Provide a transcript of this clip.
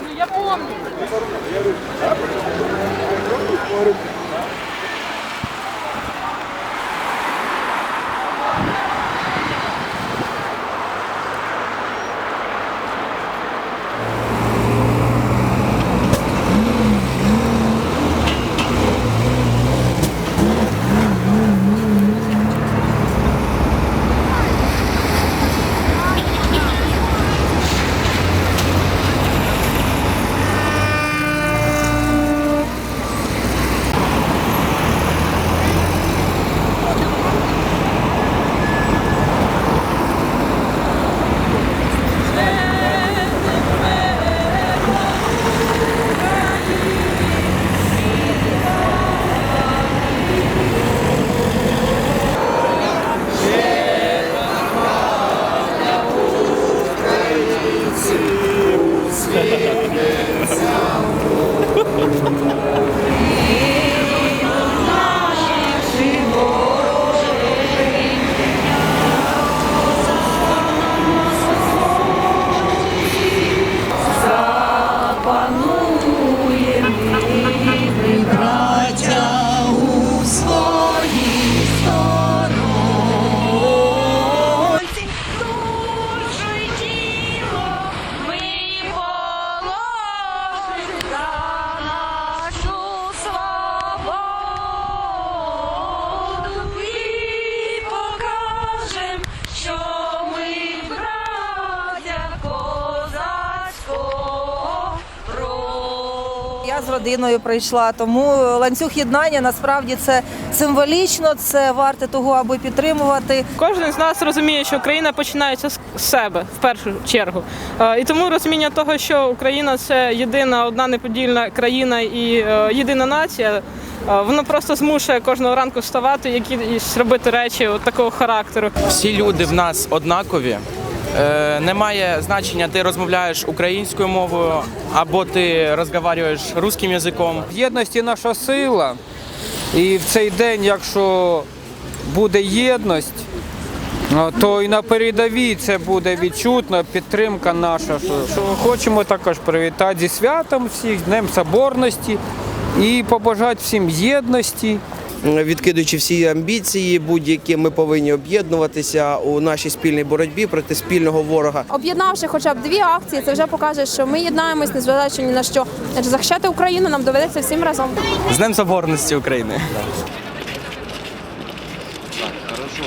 Ну, я помню. Sí. З родиною прийшла, тому ланцюг єднання насправді це символічно, це варте того, аби підтримувати. Кожен з нас розуміє, що Україна починається з себе в першу чергу. Е, І тому розуміння того, що Україна це єдина одна неподільна країна і е, єдина нація. е, Воно просто змушує кожного ранку вставати, якісь робити речі от такого характеру. Всі люди в нас однакові. Е, немає значення, ти розмовляєш українською мовою або ти розмовляєш русським язиком. В єдності наша сила. І в цей день, якщо буде єдність, то і на передовій це буде відчутно, підтримка наша. Що, що хочемо також привітати зі святом всіх, Днем Соборності і побажати всім єдності. Відкидуючи всі амбіції, будь-які ми повинні об'єднуватися у нашій спільній боротьбі проти спільного ворога. Об'єднавши хоча б дві акції, це вже покаже, що ми єднаємось, незважаючи ні на що. Адже захищати Україну нам доведеться всім разом. З Днем Соборності України. Так, хорошо.